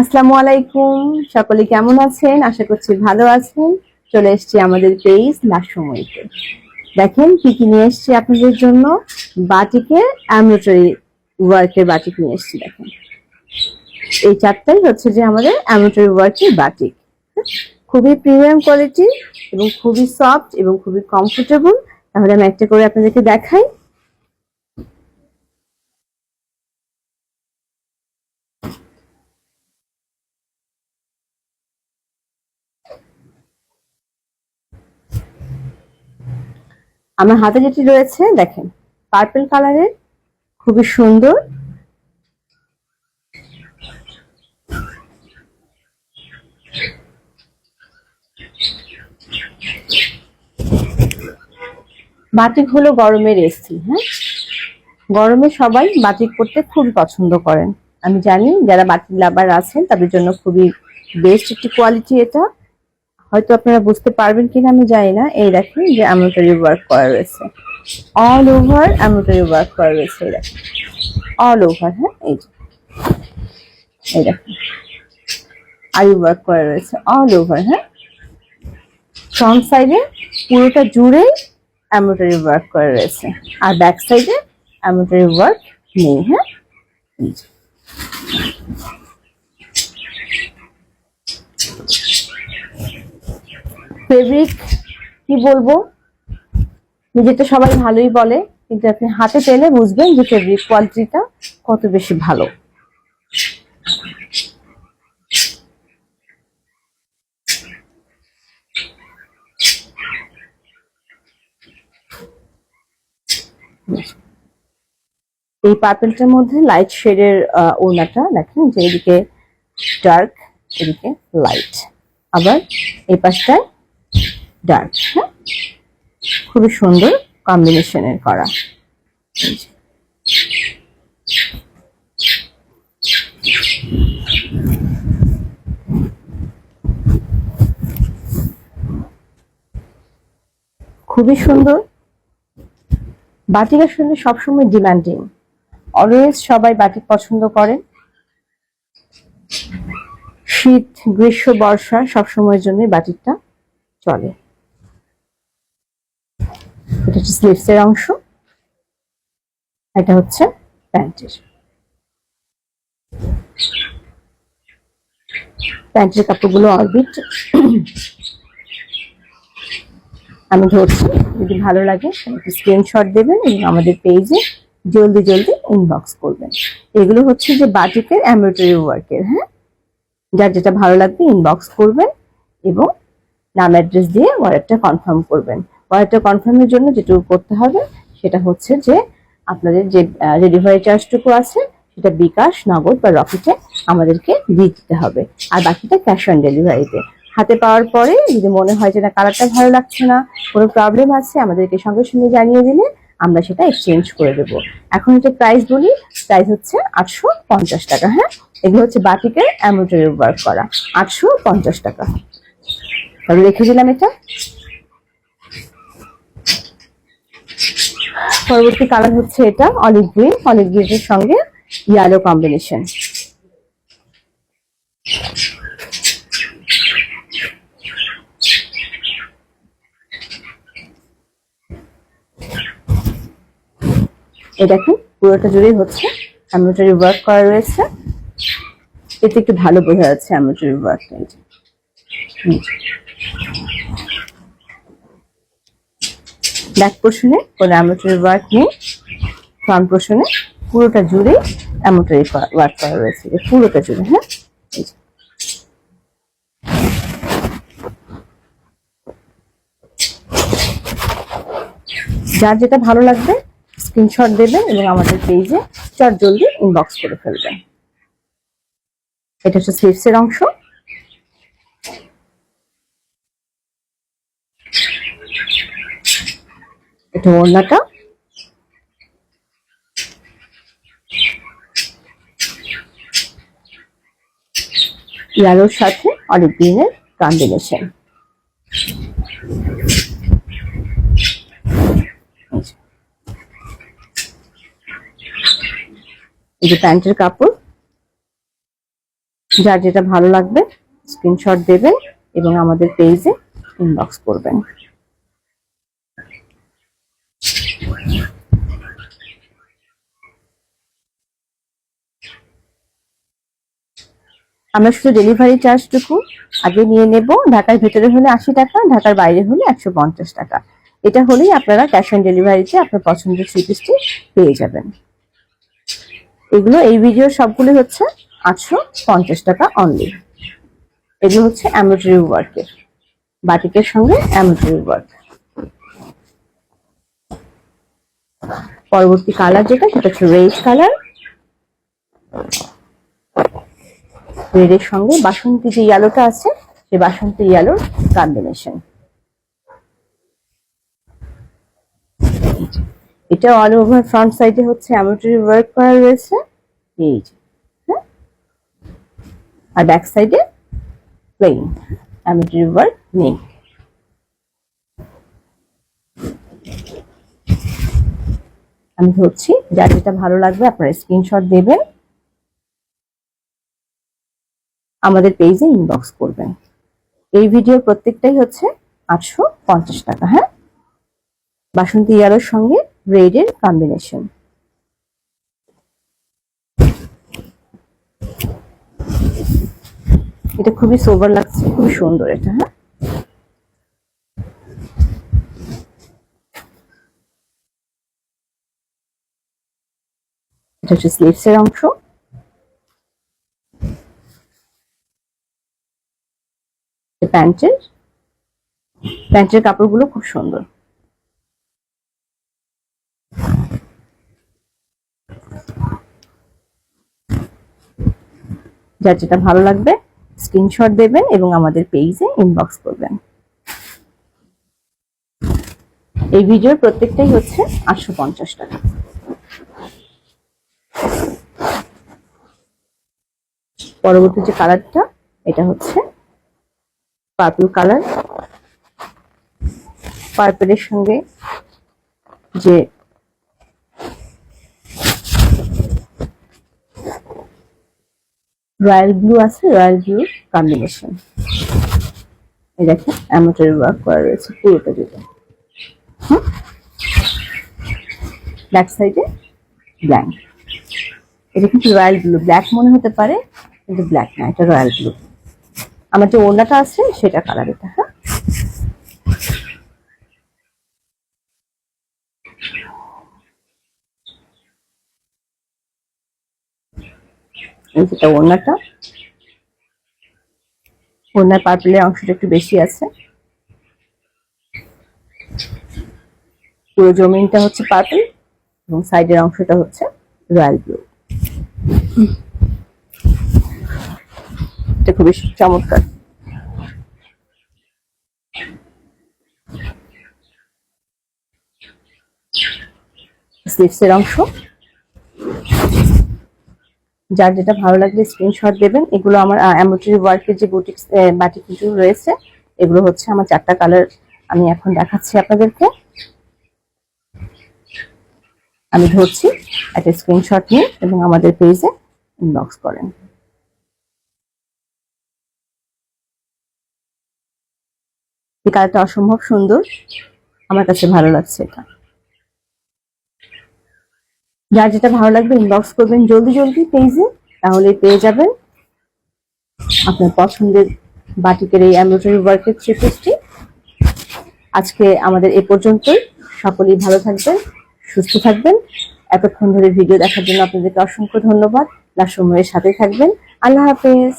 আসসালামু আলাইকুম। সকলে কেমন আছেন? আশা করছি ভালো আছেন। চলে এসেছি আমাদের পেজ লাসময়ীতে দেখেন কি কি নিয়ে এসেছি আপনাদের জন্য? বাটিকের অ্যামব্রয়ডারি ওয়ার্কের বাটিক নিয়ে এসেছি, দেখেন। এই চারটাই হচ্ছে যে আমাদের অ্যামব্রয়ডারি ওয়ার্কের বাটিক। খুবই প্রিমিয়াম কোয়ালিটি এবং খুবই সফট এবং খুবই কমফোর্টেবল তাহলে আমি একটা করে আপনাদেরকে দেখাই। আমার হাতে যেটি রয়েছে, দেখেন পার্পল কালারের খুবই সুন্দর। বাটিক হলো গরমের এসি হ্যাঁ? গরমে সবাই বাটিক করতে খুবই পছন্দ করেন। আমি জানি যারা বাটিক লাভার আছেন, তাদের জন্য খুবই বেস্ট একটি কোয়ালিটি এটা। হয়তো আপনারা বুঝতে পারবেন কিনা আমি জানি না। এই দেখেন যে এমব্রয়ডারি ওয়ার্ক করা রয়েছে। অল ওভার এমব্রয়ডারি ওয়ার্ক করা রয়েছে এই দেখেন। অল ওভার হ্যাঁ? এই যে। এই দেখেন। আরি ওয়ার্ক করা রয়েছে। অল ওভার হ্যাঁ? ফ্রন্ট সাইডে পুরোটা জুড়েই এমব্রয়ডারি ওয়ার্ক করা রয়েছে। আর ব্যাক সাইডে এমব্রয়ডারি ওয়ার্ক নেই হ্যাঁ এই যে। ফেব্রিক কি বলব? নিজেটা সবাই ভালোই বলে, কিন্তু আপনি হাতে পেলে বুঝবেন যে ফেব্রিক কোয়ালিটিটা কত বেশি ভালো। এই পার্পেলটার মধ্যে লাইট শেডের ওড়নাটা দেখেন যে এদিকে ডার্ক এদিকে লাইট আবার এই পাশটায় ডার্ক হ্যাঁ? খুবই সুন্দর কম্বিনেশনের করা। খুবই সুন্দর। বাটিকা আসলে সবসময় ডিমান্ডিং। অলওয়েজ সবাই বাটিক পছন্দ করেন। শীত, গ্রীষ্ম, বর্ষা সবসময়ের জন্য বাটিকটা চলে। এটা হচ্ছে স্লিভস এর অংশ। এটা হচ্ছে প্যান্টের। প্যান্টের কাপড়গুলো অরবিট। আমি ধরছি, যদি ভালো লাগে একটু স্ক্রিনশট দেবেন এবং আমাদের পেজে জলদি জলদি ইনবক্স করবেন। এগুলো হচ্ছে যে বাটিকের এমব্রয়ডারি ওয়ার্কের হ্যাঁ? যার যেটা ভালো লাগবে ইনবক্স করবেন এবং নাম অ্যাড্রেস দিয়ে অর্ডারটা কনফার্ম করবেন। অর্ডারটা কনফার্মের জন্য যেটুকু করতে হবে, সেটা হচ্ছে যে আপনাদের যে ডেলিভারি চার্জটুকু আছে, সেটা বিকাশ, নগদ বা রকেটে আমাদেরকে দিয়ে দিতে হবে। আর বাকিটা ক্যাশ অন ডেলিভারিতে হাতে পাওয়ার পরে যদি মনে হয় যে না কালারটা ভালো লাগছে না, কোনো প্রবলেম আছে, আমাদেরকে সঙ্গে সঙ্গে জানিয়ে দিলে আমরা সেটা এক্সচেঞ্জ করে দেবো। এখন এটা প্রাইস বলি প্রাইস হচ্ছে আটশো পঞ্চাশ টাকা হ্যাঁ? এগুলো হচ্ছে বাটিকের এমব্রয়ডারি ওয়ার্ক করা। আটশো পঞ্চাশ টাকা। রেখে দিলাম এটা। পরবর্তী কালার হচ্ছে এটা অলিভ গ্রিন অলিভ গ্রিনের সঙ্গে ইয়ালো কম্বিনেশন এই দেখুন, পুরোটা জুড়েই হচ্ছে এমব্রয়ডারি ওয়ার্ক করা রয়েছে। এতে একটু ভালো বোঝা যাচ্ছে এমব্রয়ডারি ওয়ার্কটা এই যে। হুম। ব্যাক পোর্শনে কোনো এমব্রয়ডারি ওয়ার্ক নেই ফ্রন্ট পোর্শনে পুরোটা জুড়ে এমব্রয়ডারি ওয়ার্ক করা রয়েছে। পুরোটা জুড়ে হ্যাঁ? যার যেটা ভালো লাগবে স্ক্রিনশট দেবেন এবং আমাদের পেজে চট জলদি ইনবক্স করে ফেলবেন। এটা হচ্ছে স্লিভস এর অংশ। এটা ওড়নাটা ইয়ালোর সাথে অলিভ গ্রিনের কম্বিনেশন এই যে প্যান্টের কাপড়, যার যেটা ভালো লাগবে স্ক্রিনশট দেবেন এবং আমাদের পেজে ইনবক্স করবেন। আমরা শুধু ডেলিভারি চার্জটুকু আগে নিয়ে নেব। ঢাকার ভেতরে হলে আশি টাকা, ঢাকার বাইরে হলে একশো পঞ্চাশ টাকা। এটা হলেই আপনারা ক্যাশ অন ডেলিভারিতে আপনার পছন্দের থ্রি পিসটি পেয়ে যাবেন। এগুলো এই ভিডিওর সবগুলো হচ্ছে আটশো পঞ্চাশ টাকা অনলি এগুলো হচ্ছে এমব্রয়ডারি ওয়ার্কের বাটিকের সঙ্গে এমব্রয়ডারি ওয়ার্ক পরবর্তী কালার যেটা, সেটা হচ্ছে রেড কালার রেডের সঙ্গে বাসন্তী যে ইয়ালোটা আছে সেই বাসন্তী ইয়ালোর কম্বিনেশন এটা অল ওভার ফ্রন্ট সাইডে হচ্ছে এমব্রয়ডারি ওয়ার্ক করা রয়েছে। এই যে হ্যাঁ? আর ব্যাক সাইডে প্লেন এমব্রয়ডারি ওয়ার্ক নেই। আমি ধরছি যার যেটা ভালো লাগবে আপনারা স্ক্রিনশট দেবেন। আমাদের পেজে ইনবক্স করবেন এই ভিডিওর প্রত্যেকটাই হচ্ছে আটশো পঞ্চাশ টাকা হ্যাঁ? বাসন্তী ইয়ালোর সঙ্গে রেডের কম্বিনেশন এটা খুবই সোবার লাগছে, খুবই সুন্দর এটা হ্যাঁ? এটা হচ্ছে স্লিভস এর অংশ। প্যান্টের প্যান্টের কাপড়গুলো খুব সুন্দর। যার যেটা ভালো লাগবে স্ক্রিনশট দেবেন এবং আমাদের পেজে ইনবক্স করবেন। এই ভিডিওর প্রত্যেকটাই হচ্ছে আটশো পঞ্চাশ টাকা। পরবর্তী যে কালারটা এটা হচ্ছে পার্পল কালার। পার্পেলের সঙ্গে যে রয়্যাল ব্লু আছে, রয়্যাল ব্লু কম্বিনেশন এই দেখেন অ্যামোটারি ওয়ার্ক করা রয়েছে পুরোটা জুড়ে ব্যাক সাইডে ব্ল্যাঙ্ক এটা কিন্তু রয়্যাল ব্লু ব্ল্যাক মনে হতে পারে, কিন্তু ব্ল্যাক না, এটা রয়্যাল ব্লু। আমার যে ওড়নাটা আছে, সেটা কালার এটা হ্যাঁ? যেটা ওড়নাটা। ওড়নার পার্পলের অংশটা একটু বেশি আছে। পুরো জমিনটা হচ্ছে পার্পল এবং সাইডের অংশটা হচ্ছে রয়্যাল ব্লু খুবই চমৎকার। অংশ। যার যেটা ভালো লাগবে স্ক্রিনশট দেবেন। এগুলো আমার এমব্রয়ডারি ওয়ার্কের যে বুটিক বাটিক কিছু রয়েছে, এগুলো হচ্ছে আমার চারটা কালার আমি এখন দেখাচ্ছি আপনাদেরকে। আমি ধরছি, একটা স্ক্রিনশট নিন এবং আমাদের পেজে ইনবক্স করেন। কালারটা অসম্ভব সুন্দর। আমার কাছে ভালো লাগছে এটা। যার যেটা ভালো লাগবে ইনবক্স করবেন জলদি জলদি পেজে তাহলে পেয়ে যাবেন। আপনার পছন্দের বাটিকের এই এমব্রয়ডারি ওয়ার্কের থ্রি পিসটি আজকে আমাদের এ পর্যন্তই। সকলেই ভালো থাকবেন, সুস্থ থাকবেন। এতক্ষণ ধরে ভিডিও দেখার জন্য আপনাদেরকে অসংখ্য ধন্যবাদ। লাস্ট সময়ের সাথে থাকবেন। আল্লাহ হাফেজ।